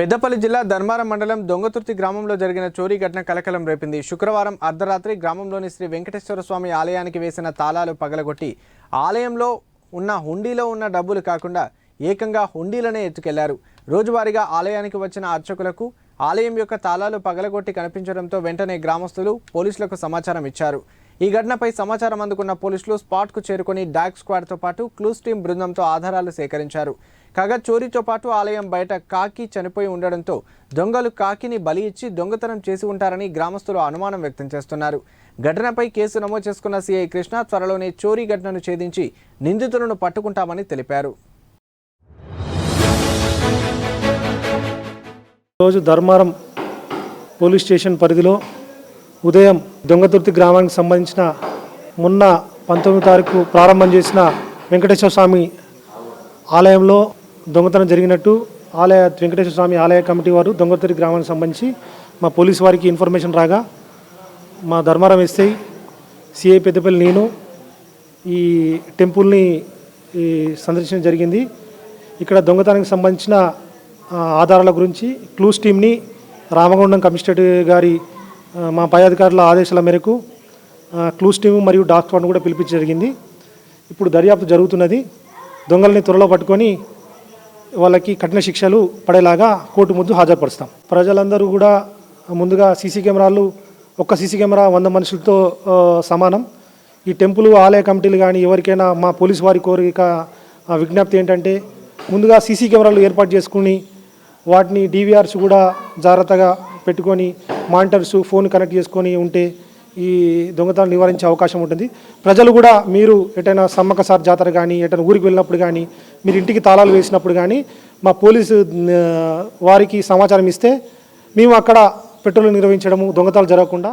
పెద్దపల్లి జిల్లా ధర్మారం మండలం దొంగతుర్తి గ్రామంలో జరిగిన చోరీ ఘటన కలకలం రేపింది. శుక్రవారం అర్ధరాత్రి గ్రామంలోని శ్రీ వెంకటేశ్వర స్వామి ఆలయానికి వేసిన తాళాలు పగలగొట్టి ఆలయంలో ఉన్న హుండీలో ఉన్న డబ్బులు కాకుండా ఏకంగా హుండీలనే ఎత్తుకెళ్ళారు. రోజువారీగా ఆలయానికి వచ్చిన అర్చకులకు ఆలయం యొక్క తాళాలు పగలగొట్టి కనిపించడంతో వెంటనే గ్రామస్తులు పోలీసులకు సమాచారం ఇచ్చారు. ఈ ఘటనపై సమాచారం అందుకున్న పోలీసులు స్పాట్కు చేరుకొని డాగ్ స్క్వాడ్తో పాటు క్లూస్ టీం బృందంతో ఆధారాలు సేకరించారు. కాగా చోరీతో పాటు ఆలయం బయట కాకి చనిపోయి ఉండడంతో దొంగలు కాకిని బలి ఇచ్చి దొంగతనం చేసి ఉంటారని గ్రామస్తులు అనుమానం వ్యక్తం చేస్తున్నారు. ఘటనపై కేసు నమోదు చేసుకున్న సీఐ కృష్ణ త్వరలోనే చోరీ ఘటనను ఛేదించి నిందితులను పట్టుకుంటామని తెలిపారు. రోజు ధర్మారం పోలీస్ స్టేషన్ పరిధిలో ఉదయం దొంగతుర్తి గ్రామానికి సంబంధించిన మొన్న పంతొమ్మిది తారీఖు ప్రారంభం చేసిన వెంకటేశ్వర స్వామి ఆలయంలో దొంగతనం జరిగినట్టు ఆలయ వెంకటేశ్వర స్వామి ఆలయ కమిటీ వారు దొంగతుర్తి గ్రామానికి సంబంధించి మా పోలీస్ వారికి ఇన్ఫర్మేషన్ రాగా మా ధర్మారం ఎస్ఐ సిఐ పెద్దపల్లి నేను ఈ టెంపుల్ని ఈ సందర్శించడం జరిగింది. ఇక్కడ దొంగతనానికి సంబంధించిన ఆధారాల గురించి క్లూస్ టీమ్ని రామగుండం కమిషనరేట్ గారి మా పై అధికారుల ఆదేశాల మేరకు క్లూస్ టీమ్ మరియు డాక్టర్ కూడా పిలిపించి జరిగింది. ఇప్పుడు దర్యాప్తు జరుగుతున్నది. దొంగల్ని త్వరలో పట్టుకొని వాళ్ళకి కఠిన శిక్షలు పడేలాగా కోర్టు ముందు హాజరుపరుస్తాం. ప్రజలందరూ కూడా ముందుగా సీసీ కెమెరాలు ఒక్క సీసీ కెమెరా వంద మనుషులతో సమానం. ఈ టెంపుల్ ఆలయ కమిటీలు కానీ ఎవరికైనా మా పోలీస్ వారి కోరిక విజ్ఞప్తి ఏంటంటే ముందుగా సీసీ కెమెరాలు ఏర్పాటు చేసుకుని వాటిని డీవీఆర్స్ కూడా జాగ్రత్తగా పెట్టుకొని మానిటర్స్ ఫోన్ కనెక్ట్ చేసుకొని ఉంటే ఈ దొంగతనం నివారించే అవకాశం ఉంటుంది. ప్రజలు కూడా మీరు ఎటైనా సమ్మకసార్ జాతర కానీ ఎటైనా ఊరికి వెళ్ళినప్పుడు కానీ మీరు ఇంటికి తాళాలు వేసినప్పుడు కానీ మా పోలీసు వారికి సమాచారం ఇస్తే మేము అక్కడ పెట్రోల్ నిర్వహించడము దొంగతనాలు జరగకుండా